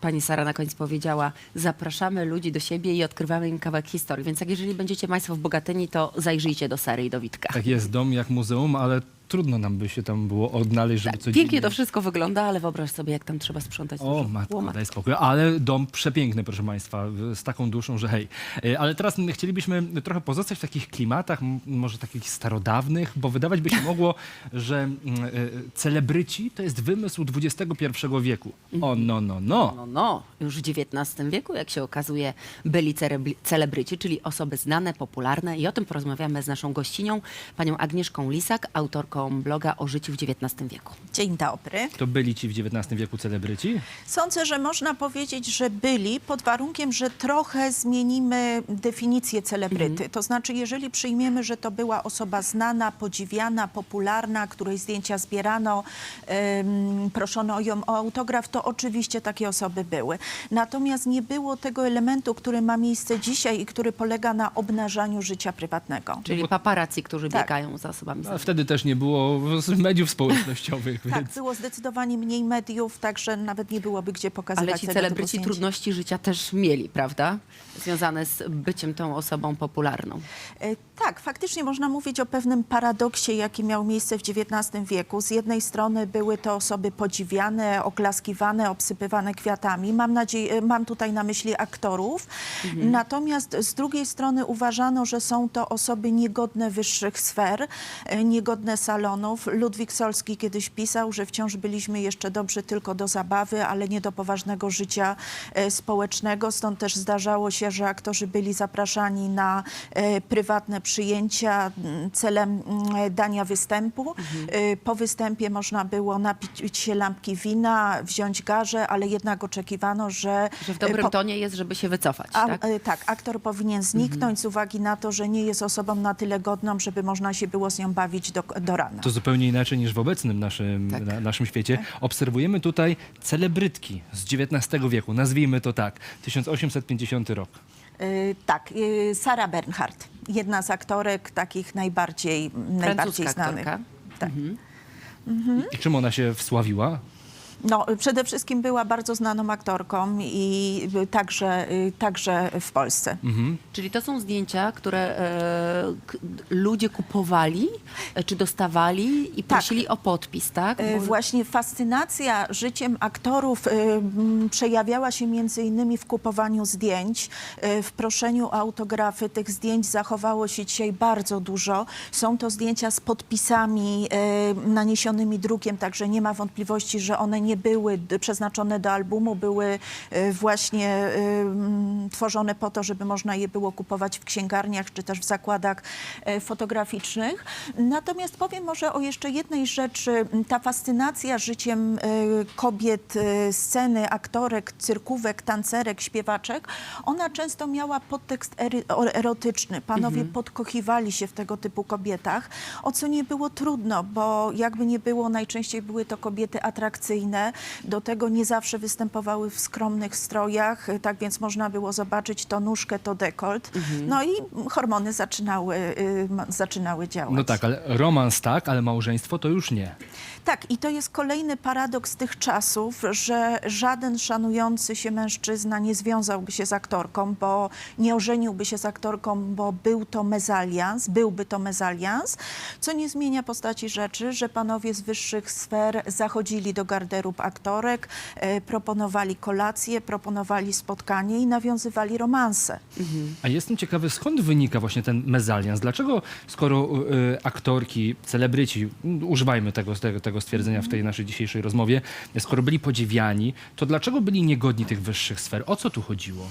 pani Sara na koniec powiedziała, zapraszamy ludzi do siebie i odkrywamy im kawałek historii. Więc jak jeżeli będziecie państwo w Bogatyni, to zajrzyjcie do Sary i do Witka. Tak jest, dom jak muzeum, ale trudno nam by się tam było odnaleźć, żeby coś Tak, Pięknie to wszystko wygląda, ale wyobraź sobie, jak tam trzeba sprzątać. O, dużo. matko, Łomat. daj spokój. Ale dom przepiękny, proszę Państwa, z taką duszą, że hej. E, Ale teraz chcielibyśmy trochę pozostać w takich klimatach, może takich starodawnych, bo wydawać by się mogło, że mm, e, celebryci to jest wymysł XXI wieku. O, no, no, no. No, no, już w XIX wieku, jak się okazuje, byli celebryci, czyli osoby znane, popularne i o tym porozmawiamy z naszą gościnią, panią Agnieszką Lisak, autorką bloga o życiu w XIX wieku. Dzień dobry. To byli ci w XIX wieku celebryci? Sądzę, że można powiedzieć, że byli pod warunkiem, że trochę zmienimy definicję celebryty. To znaczy, jeżeli przyjmiemy, że to była osoba znana, podziwiana, popularna, której zdjęcia zbierano, em, proszono ją o autograf, to oczywiście takie osoby były. Natomiast nie było tego elementu, który ma miejsce dzisiaj i który polega na obnażaniu życia prywatnego. Czyli paparazzi, którzy Tak. biegają za osobami. A znanymi. wtedy też nie było mediów społecznościowych, Tak, więc... było zdecydowanie mniej mediów, także nawet nie byłoby gdzie pokazywać Ale ci tego typu celebryci zdjęć. trudności życia też mieli, prawda? Związane z byciem tą osobą popularną. E, Tak, faktycznie można mówić o pewnym paradoksie, jaki miał miejsce w XIX wieku. Z jednej strony były to osoby podziwiane, oklaskiwane, obsypywane kwiatami. Mam, nadzieję, mam tutaj na myśli aktorów. Natomiast z drugiej strony uważano, że są to osoby niegodne wyższych sfer, e, niegodne salonów. Ludwik Solski kiedyś pisał, że wciąż byliśmy jeszcze dobrzy tylko do zabawy, ale nie do poważnego życia e, społecznego. Stąd też zdarzało się, że aktorzy byli zapraszani na e, prywatne przyjęcia celem dania występu. E, Po występie można było napić się lampki wina, wziąć garze, ale jednak oczekiwano, że... Że w dobrym po- tonie jest, żeby się wycofać, a, tak? tak, aktor powinien zniknąć z uwagi na to, że nie jest osobą na tyle godną, żeby można się było z nią bawić do, do rana. To zupełnie inaczej niż w obecnym naszym, Tak. na, naszym świecie. Obserwujemy tutaj celebrytki z XIX wieku, nazwijmy to tak, 1850 rok. Y, tak, y, Sara Bernhardt, jedna z aktorek takich najbardziej, najbardziej znanych. aktorka. Tak. I czym ona się wsławiła? No, przede wszystkim była bardzo znaną aktorką i także, także w Polsce. Czyli to są zdjęcia, które e, ludzie kupowali, e, czy dostawali i Tak. prosili o podpis, tak? Y, Bo- Właśnie fascynacja życiem aktorów m, przejawiała się między innymi w kupowaniu zdjęć, y, w proszeniu o autografy. Tych zdjęć zachowało się dzisiaj bardzo dużo. Są to zdjęcia z podpisami y, naniesionymi drukiem, także nie ma wątpliwości, że one nie były przeznaczone do albumu, były y, właśnie m, tworzone po to, żeby można je było kupować w księgarniach czy też w zakładach e, fotograficznych. Natomiast powiem może o jeszcze jednej rzeczy. Ta fascynacja życiem e, kobiet, e, sceny, aktorek, cyrkówek, tancerek, śpiewaczek, ona często miała podtekst ery, erotyczny. Panowie podkochiwali się w tego typu kobietach, o co nie było trudno, bo jakby nie było, najczęściej były to kobiety atrakcyjne. Do tego nie zawsze występowały w skromnych strojach, e, tak więc można było zobaczyć to nóżkę, to dekolt. No i hormony zaczynały, y, zaczynały działać. No tak, ale romans tak, ale małżeństwo to już nie. Tak, i to jest kolejny paradoks tych czasów, że żaden szanujący się mężczyzna nie związałby się z aktorką, bo nie ożeniłby się z aktorką, bo był to mezalians, byłby to mezalians, co nie zmienia postaci rzeczy, że panowie z wyższych sfer zachodzili do garderób aktorek, e, proponowali kolację, proponowali spotkanie i nawiązywali romanse. A jestem ciekawy, skąd wynika właśnie ten mezalians? Dlaczego, skoro y, aktorki, celebryci, używajmy tego, tego, tego stwierdzenia w tej naszej dzisiejszej rozmowie, skoro byli podziwiani, to dlaczego byli niegodni tych wyższych sfer? O co tu chodziło?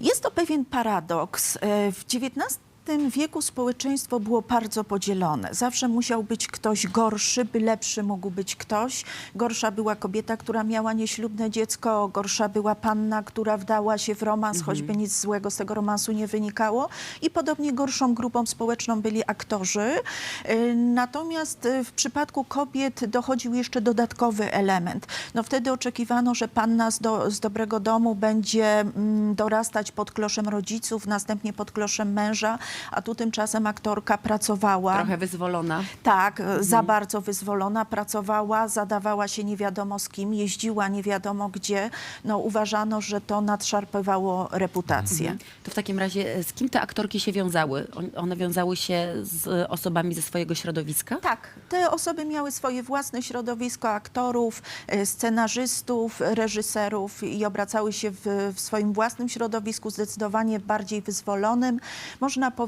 Jest to pewien paradoks. E, W XIX wieku społeczeństwo było bardzo podzielone. Zawsze musiał być ktoś gorszy, by lepszy mógł być ktoś. Gorsza była kobieta, która miała nieślubne dziecko, gorsza była panna, która wdała się w romans, choćby nic złego z tego romansu nie wynikało. I podobnie gorszą grupą społeczną byli aktorzy. E, Natomiast e, w przypadku kobiet dochodził jeszcze dodatkowy element. No wtedy oczekiwano, że panna z, do, z dobrego domu będzie mm, dorastać pod kloszem rodziców, następnie pod kloszem męża, a tu tymczasem aktorka pracowała. Trochę wyzwolona. Tak, za bardzo wyzwolona, pracowała, zadawała się nie wiadomo z kim, jeździła nie wiadomo gdzie. No, uważano, że to nadszarpywało reputację. To w takim razie e, z kim te aktorki się wiązały? On- One wiązały się z e, osobami ze swojego środowiska? Tak, te osoby miały swoje własne środowisko aktorów, e, scenarzystów, reżyserów i obracały się w, w swoim własnym środowisku, zdecydowanie bardziej wyzwolonym. Można powiedzieć,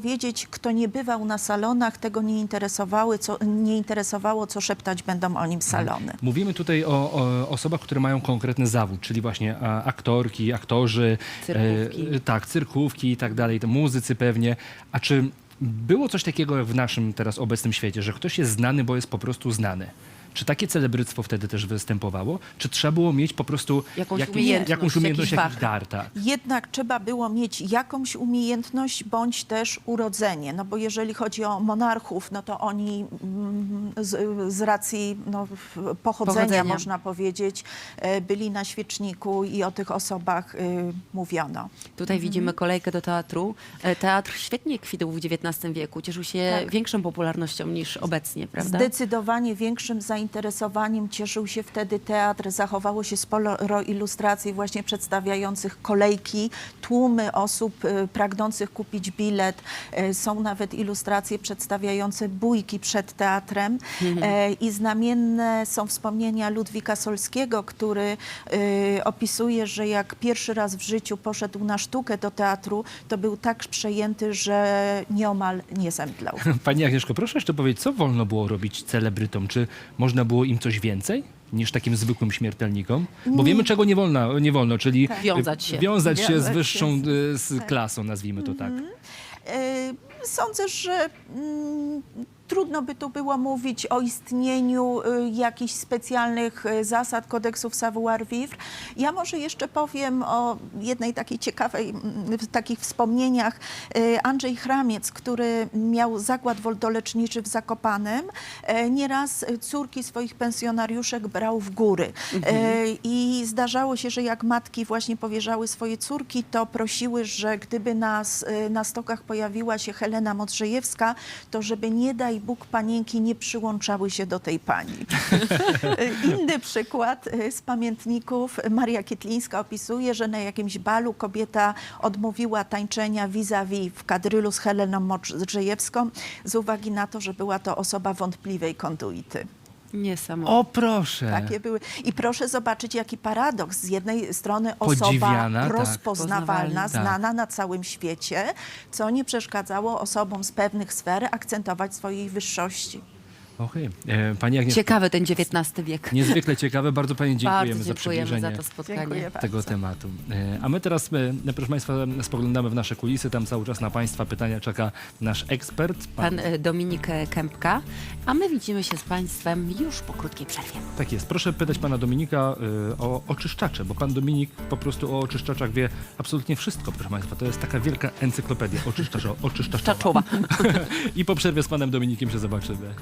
kto nie bywał na salonach, tego nie, interesowały, co, nie interesowało, co szeptać będą o nim salony. Mówimy tutaj o, o osobach, które mają konkretny zawód, czyli właśnie aktorki, aktorzy, Cyrkówki. e, tak, cyrkówki i tak dalej, te muzycy pewnie. A czy było coś takiego jak w naszym teraz obecnym świecie, że ktoś jest znany, bo jest po prostu znany? Czy takie celebryctwo wtedy też występowało? Czy trzeba było mieć po prostu Jakąś jakiś- umiejętność, jakąś umiejętność, jakiś jakiś fach. dar? Tak. Jednak trzeba było mieć jakąś umiejętność bądź też urodzenie, no bo jeżeli chodzi o monarchów, no to oni mm, z, z racji no, w- pochodzenia, Pochodzenia. można powiedzieć, e, byli na świeczniku i o tych osobach y, mówiono. Tutaj Mhm. widzimy kolejkę do teatru. E, Teatr świetnie kwitł w XIX wieku. Cieszył się Tak. większą popularnością niż obecnie, prawda? Zdecydowanie większym zainteresowaniem cieszył się wtedy teatr. Zachowało się sporo ilustracji właśnie przedstawiających kolejki, tłumy osób y, pragnących kupić bilet. E, Są nawet ilustracje przedstawiające bójki przed teatrem E, i znamienne są wspomnienia Ludwika Solskiego, który y, opisuje, że jak pierwszy raz w życiu poszedł na sztukę do teatru, to był tak przejęty, że nieomal nie zemdlał. Pani Agnieszko, proszę jeszcze powiedzieć, co wolno było robić celebrytom? Czy można było im coś więcej? Niż takim zwykłym śmiertelnikom? Bo wiemy, czego nie wolno, nie wolno czyli Tak. Wiązać się. wiązać się z Wiązać się wyższą z- y, z klasą, nazwijmy to tak. E, Sądzę, że mm, trudno by tu było mówić o istnieniu y, jakichś specjalnych y, zasad kodeksów savoir-vivre. Ja może jeszcze powiem o jednej takiej ciekawej, w takich wspomnieniach. Y, Andrzej Chramiec, który miał zakład woldoleczniczy w Zakopanem, nieraz córki swoich pensjonariuszek brał w góry. E, I zdarzało się, że jak matki właśnie powierzały swoje córki, to prosiły, że gdyby nas, na stokach pojawiła się Helena Modrzejewska, to żeby nie daj Bóg panienki nie przyłączały się do tej pani. Inny przykład y, z pamiętników. Maria Kietlińska opisuje, że na jakimś balu kobieta odmówiła tańczenia vis-a-vis w kadrylu z Heleną Modrzejewską z uwagi na to, że była to osoba wątpliwej konduity. Niesamowite. O proszę! Takie były. I proszę zobaczyć, jaki paradoks. Z jednej strony osoba Podziwiana, tak. rozpoznawalna, Poznawalna. znana na całym świecie, co nie przeszkadzało osobom z pewnych sfer akcentować swojej wyższości. Okej. E, Pani Agnieszko, Ciekawy ten XIX wiek. niezwykle ciekawe. Bardzo Pani dziękujemy Bardzo za dziękujemy za przybliżenie to spotkanie. Dziękuję bardzo. tego tematu. E, A my teraz, e, proszę Państwa, spoglądamy w nasze kulisy. Tam cały czas na Państwa pytania czeka nasz ekspert. Pan e, Dominik e, Kępka. A my widzimy się z Państwem już po krótkiej przerwie. Tak jest. Proszę pytać pana Dominika y, o oczyszczacze, bo pan Dominik po prostu o oczyszczaczach wie absolutnie wszystko, proszę państwa. To jest taka wielka encyklopedia oczyszczaczo, oczyszczaczowa. Czaczowa. I po przerwie z panem Dominikiem się zobaczymy.